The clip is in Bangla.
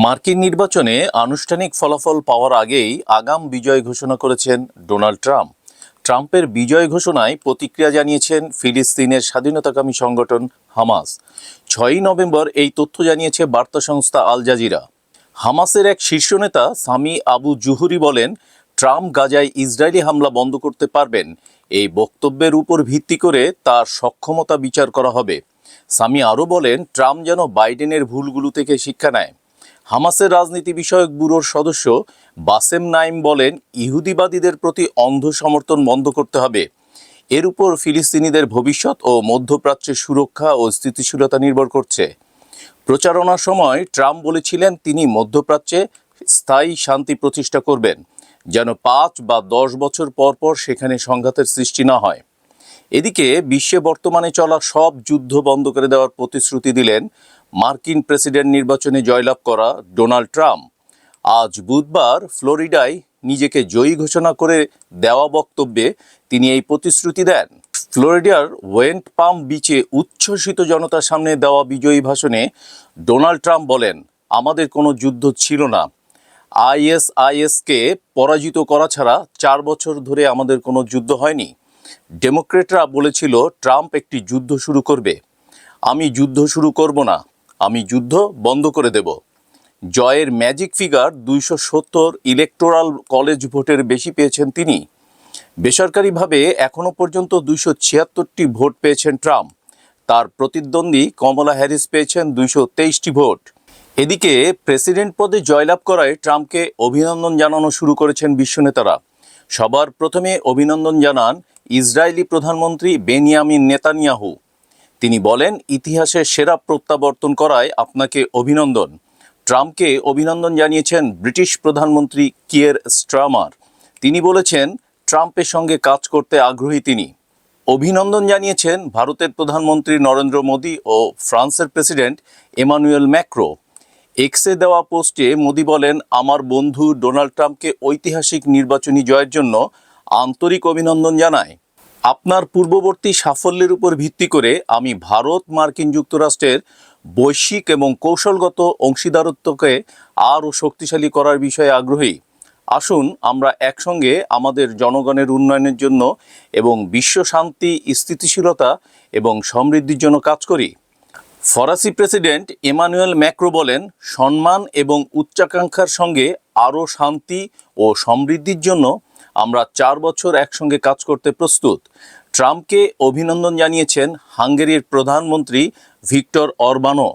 মার্কিন নির্বাচনে আনুষ্ঠানিক ফলাফল পাওয়ার আগেই আগাম বিজয় ঘোষণা করেছেন ডোনাল্ড ট্রাম্প। ট্রাম্পের বিজয় ঘোষণায় প্রতিক্রিয়া জানিয়েছেন ফিলিস্তিনের স্বাধীনতাকামী সংগঠন হামাস। ছয়ই নভেম্বর এই তথ্য জানিয়েছে বার্তা সংস্থা আল জাজিরা। হামাসের এক শীর্ষ নেতা সামি আবু জুহুরি বলেন, ট্রাম্প গাজায় ইসরায়েলি হামলা বন্ধ করতে পারবেন। এই বক্তব্যের উপর ভিত্তি করে তার সক্ষমতা বিচার করা হবে। সামি আরও বলেন, ট্রাম্প যেন বাইডেনের ভুলগুলো থেকে শিক্ষা নেয়। হামাসের রাজনীতি বিষয়ক ব্যুরোর সদস্য বাসেম নাইম বলেন, ইহুদিবাদীদের প্রতি অন্ধ সমর্থন বন্ধ করতে হবে। এর উপর ফিলিস্তিনিদের ভবিষ্যৎ ও মধ্যপ্রাচ্যের সুরক্ষা ও স্থিতিশীলতা নির্ভর করছে। প্রচারণার সময় ট্রাম্প বলেছিলেন, তিনি মধ্যপ্রাচ্যে স্থায়ী শান্তি প্রতিষ্ঠা করবেন, যেন পাঁচ বা দশ বছর পর পর সেখানে সংঘাতের সৃষ্টি না হয়। এদিকে বিশ্বে বর্তমানে চলা সব যুদ্ধ বন্ধ করে দেওয়ার প্রতিশ্রুতি দিলেন মার্কিন প্রেসিডেন্ট নির্বাচনে জয়লাভ করা ডোনাল্ড ট্রাম্প। আজ বুধবার ফ্লোরিডায় নিজেকে জয়ী ঘোষণা করে দেওয়া বক্তব্যে তিনি এই প্রতিশ্রুতি দেন। ফ্লোরিডার ওয়েন্ট পাম বিচে উচ্ছ্বসিত জনতার সামনে দেওয়া বিজয়ী ভাষণে ডোনাল্ড ট্রাম্প বলেন, আমাদের কোনো যুদ্ধ ছিল না। আইএসআইএসকে পরাজিত করা ছাড়া চার বছর ধরে আমাদের কোনো যুদ্ধ হয়নি। ডেমোক্রেটরা বলেছিল, ট্রাম্প একটি যুদ্ধ শুরু করবে। আমি যুদ্ধ শুরু করব না, আমি যুদ্ধ বন্ধ করে দেব। জয়ের ম্যাজিক ফিগার দুইশো সত্তর ইলেকটোরাল কলেজ ভোটের বেশি পেয়েছেন তিনি। বেসরকারিভাবে এখনও পর্যন্ত দুইশো ছিয়াত্তরটি ভোট পেয়েছেন ট্রাম্প। তার প্রতিদ্বন্দ্বী কমলা হ্যারিস পেয়েছেন দুইশো তেইশটি ভোট। এদিকে প্রেসিডেন্ট পদে জয়লাভ করায় ট্রাম্পকে অভিনন্দন জানানো শুরু করেছেন বিশ্বনেতারা সবার প্রথমে অভিনন্দন জানান ইসরায়েলি প্রধানমন্ত্রী বেনিয়ামিন নেতানিয়াহু। তিনি বলেন ইতিহাসের সেরা প্রত্যাবর্তন করায় আপনাকে অভিনন্দন। ট্রাম্পকে অভিনন্দন জানিয়েছেন ব্রিটিশ প্রধানমন্ত্রী কিয়ের স্ট্রামার। তিনি বলেছেন, ট্রাম্পের সঙ্গে কাজ করতে আগ্রহী তিনি। অভিনন্দন জানিয়েছেন ভারতের প্রধানমন্ত্রী নরেন্দ্র মোদী ও ফ্রান্সের প্রেসিডেন্ট এমানুয়েল ম্যাক্রো। এক্সে দেওয়া পোস্টে মোদী বলেন, আমার বন্ধু ডোনাল্ড ট্রাম্পকে ঐতিহাসিক নির্বাচনী জয়ের জন্য আন্তরিক অভিনন্দন জানায় আপনার পূর্ববর্তী সাফল্যের উপর ভিত্তি করে আমি ভারত, মার্কিন যুক্তরাষ্ট্রের বৈশ্বিক এবং কৌশলগত অংশীদারত্বকে আরও শক্তিশালী করার বিষয়ে আগ্রহী। আসুন, আমরা একসঙ্গে আমাদের জনগণের উন্নয়নের জন্য এবং বিশ্ব শান্তি, স্থিতিশীলতা এবং সমৃদ্ধির জন্য কাজ করি। ফরাসি প্রেসিডেন্ট এমানুয়েল ম্যাক্রো বলেন, সম্মান এবং উচ্চাকাঙ্ক্ষার সঙ্গে আরও শান্তি ও সমৃদ্ধির জন্য আমরা চার বছর একসঙ্গে কাজ করতে প্রস্তুত। ট্রাম্পকে অভিনন্দন জানিয়েছেন হাঙ্গেরির প্রধানমন্ত্রী ভিক্টর অরবানো